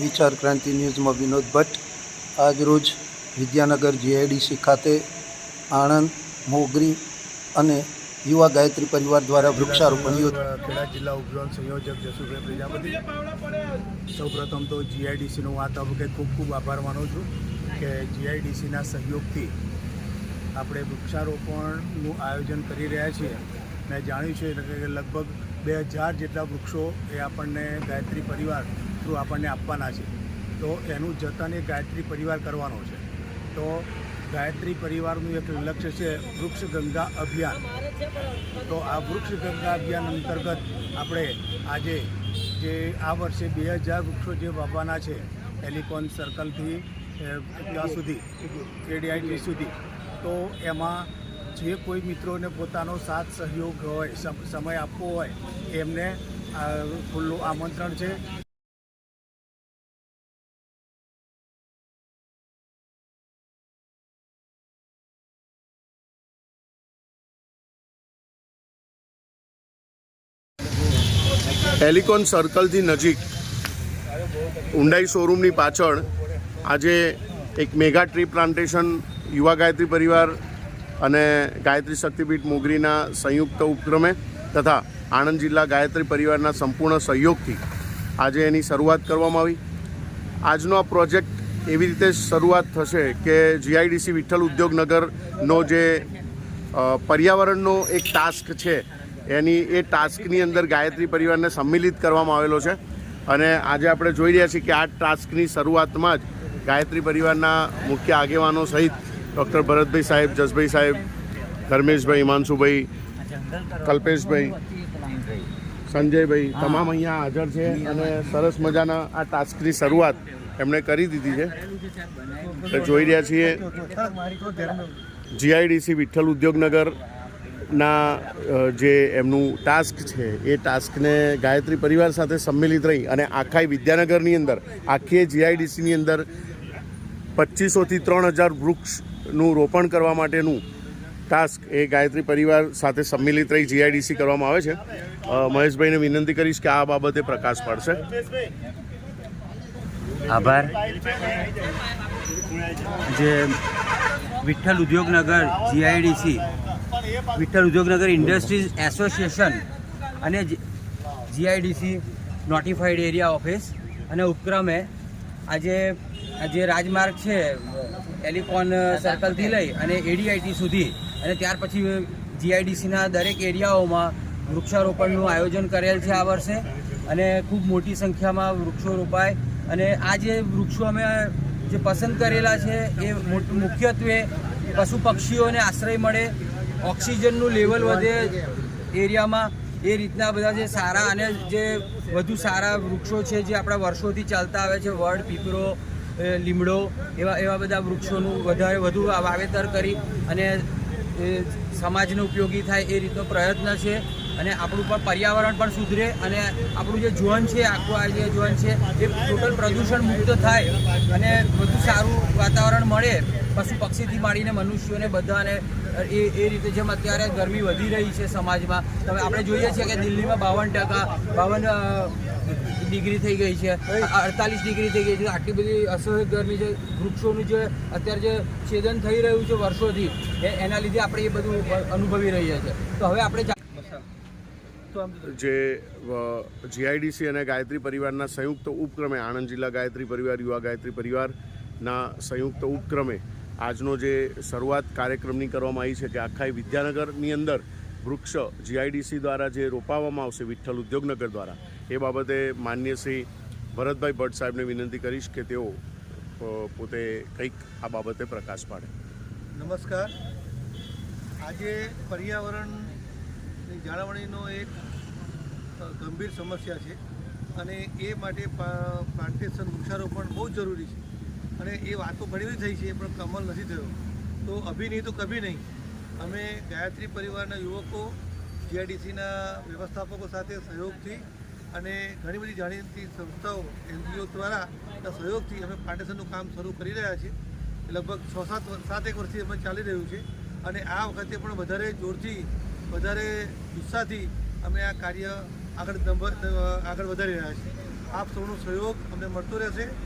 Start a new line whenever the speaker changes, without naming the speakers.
વિચાર ક્રાંતિ ન્યૂઝમાં વિનોદ ભટ્ટ. આજરોજ વિદ્યાનગર જીઆઈડીસી ખાતે આણંદ, મોગરી અને યુવા ગાયત્રી પરિવાર દ્વારા વૃક્ષારોપણ
ખેડા જિલ્લા ઉપઝોન સંયોજક જસુભાઈ પ્રજાપતિ. સૌપ્રથમ તો જીઆઈડીસીનો આ તબક્કે ખૂબ ખૂબ આભાર માનું છું કે જીઆઈડીસીના સહયોગથી આપણે વૃક્ષારોપણનું આયોજન કરી રહ્યા છીએ. મેં જાણ્યું છે કે લગભગ બે હજાર જેટલા વૃક્ષો એ આપણને ગાયત્રી પરિવાર થ્રુ આપણને આપવાના છે. તો એનું જતન એ ગાયત્રી પરિવાર કરવાનો છે. તો ગાયત્રી પરિવારનું એક લક્ષ્ય છે વૃક્ષ ગંગા અભિયાન. તો આ વૃક્ષ ગંગા અભિયાન અંતર્ગત આપણે આજે જે આ વર્ષે બે હજાર વૃક્ષો જે વાવવાના છે, ટેલિકોન સર્કલથી ત્યાં સુધી કેડીઆઈટી સુધી, તો એમાં જે કોઈ મિત્રોને પોતાનો સાથ સહયોગ હોય, સમ- સમય આપવો હોય, એમને ખુલ્લું આમંત્રણ છે.
હેલિકોન સર્કલથી નજીક ઊંડાઈ શોરૂમની પાછળ આજે એક મેગા ટ્રી પ્લાન્ટેશન યુવા ગાયત્રી પરિવાર અને ગાયત્રી શક્તિપીઠ મોગરીના સંયુક્ત ઉપક્રમે તથા આણંદ જિલ્લા ગાયત્રી પરિવારના સંપૂર્ણ સહયોગથી આજે એની શરૂઆત કરવામાં આવી. આજનો આ પ્રોજેક્ટ એવી રીતે શરૂઆત થશે કે જીઆઈડીસી વિઠ્ઠલ ઉદ્યોગનગરનો જે પર્યાવરણનો એક ટાસ્ક છે, એની, એ ટાસ્કની અંદર ગાયત્રી પરિવારને સંમિલિત કરવામાં આવેલો છે. અને આજે આપણે જોઈ રહ્યા છીએ કે આ ટાસ્કની શરૂઆતમાં જ ગાયત્રી પરિવારના મુખ્ય આગેવાનો સહિત ડૉક્ટર ભરતભાઈ સાહેબ, જસભાઈ સાહેબ, ધર્મેશભાઈ, હિમાંશુભાઈ, કલ્પેશભાઈ, સંજયભાઈ તમામ અહીંયા હાજર છે અને સરસ મજાના આ ટાસ્કની શરૂઆત એમણે કરી દીધી છે. જોઈ રહ્યા છીએ જીઆઈડીસી વિઠ્ઠલ ઉદ્યોગનગરના ના જે એમનું ટાસ્ક છે, એ ટાસ્કને ગાયત્રી પરિવાર સાથે સંમેલિત રહી અને આખાઈ વિદ્યાનગરની અંદર, આખી જીઆઈડીસીની અંદર પચીસોથી ત્રણ હજાર વૃક્ષનું રોપણ કરવા માટેનું ટાસ્ક એ ગાયત્રી પરિવાર સાથે સંમિલિત રહી જીઆઈડીસી કરવામાં આવે છે. મહેશભાઈને વિનંતી કરીશ કે આ બાબતે પ્રકાશ પાડશે.
આભાર. જે Vitthal Udyognagar GIDC Vitthal Udyognagar industries association અને જીઆઈડીસી નોટિફાઈડ એરિયા ઓફિસ અને ઉપક્રમે આજે જે રાજમાર્ગ છે એલિકોન સર્કલથી લઈ અને એડીઆઈટી સુધી. અને ત્યાર પછી જીઆઈડીસીના દરેક એરિયાઓમાં વૃક્ષારોપણનું આયોજન કરેલ છે આ વર્ષે. અને ખૂબ મોટી સંખ્યામાં વૃક્ષો રોપાય. અને આ જે વૃક્ષો અમે જે પસંદ કરેલા છે, એ મુખ્યત્વે પશુ પક્ષીઓને આશ્રય મળે, ઓક્સિજનનું લેવલ વધે એરિયામાં. એ રીતના બધા જે સારા અને જે વધુ સારા વૃક્ષો છે, જે આપણા વર્ષોથી ચાલતા આવે છે, વડ પીપળો એ લીમડો એવા એવા બધા વૃક્ષોનું વધારે વધુ વાવેતર કરી અને સમાજને ઉપયોગી થાય એ રીતનો પ્રયત્ન છે અને આપણું પણ પર્યાવરણ પણ સુધરે અને આપણું જે જીવન છે, આખું આ જે જીવન છે, એ ટોટલ પ્રદૂષણ મુક્ત થાય અને વધુ સારું વાતાવરણ મળે પશુ પક્ષીથી માંડીને મનુષ્યોને બધાને એ એ રીતે જેમ અત્યારે ગરમી વધી રહી છે સમાજમાં. હવે આપણે જોઈએ છીએ કે દિલ્હીમાં બાવન ટકા, બાવન ડિગ્રી થઈ ગઈ છે. અડતાલીસ ડિગ્રી થઈ ગઈ છે. આટલી બધી અસહ્ય ગરમી છે વૃક્ષોનું જે અત્યારે જે છેદન થઈ રહ્યું છે વર્ષોથી એ એના લીધે આપણે એ બધું અનુભવી રહ્યા છે. તો હવે આપણે જા-
જે જીઆઈડીસી અને ગાયત્રી પરિવારના સંયુક્ત ઉપક્રમે આણંદ જિલ્લા ગાયત્રી પરિવાર યુવા ગાયત્રી પરિવારના સંયુક્ત ઉપક્રમે આજનો જે શરૂઆત કાર્યક્રમની કરવામાં આવી છે કે આખા વિદ્યાનગરની અંદર વૃક્ષ જીઆઈડીસી દ્વારા જે રોપાવવામાં આવશે વિઠ્ઠલ ઉદ્યોગનગર દ્વારા એ બાબતે માન્ય શ્રી ભરતભાઈ ભટ્ટ સાહેબને વિનંતી કરીશ કે તેઓ પોતે કંઈક આ બાબતે પ્રકાશ પાડે.
નમસ્કાર. આજે પર્યાવરણની જાળવણીનો એક ગંભીર સમસ્યા છે અને એ માટે પ્લાન્ટેશન વૃક્ષારોપણ બહુ જરૂરી છે. અને એ વાતો ઘણી બધી થઈ છે, પણ કમલ નથી થયો. તો અભી નહીં તો કભી નહીં. અમે ગાયત્રી પરિવારના યુવકો જીઆઈડીસીના વ્યવસ્થાપકો સાથે સહયોગથી અને ઘણી બધી જાણીતી સંસ્થાઓ, એનજીઓ દ્વારા સહયોગથી અમે પ્લાન્ટેશનનું કામ શરૂ કરી રહ્યા છીએ. લગભગ છ સાત સાત એક વર્ષથી અમે ચાલી રહ્યું છે. અને આ વખતે પણ વધારે જોરથી, વધારે ઉત્સાહથી અમે આ કાર્ય આગળ આગળ વધારી રહ્યા છીએ. આપ સૌનો સહયોગ અમને મળતો રહેશે.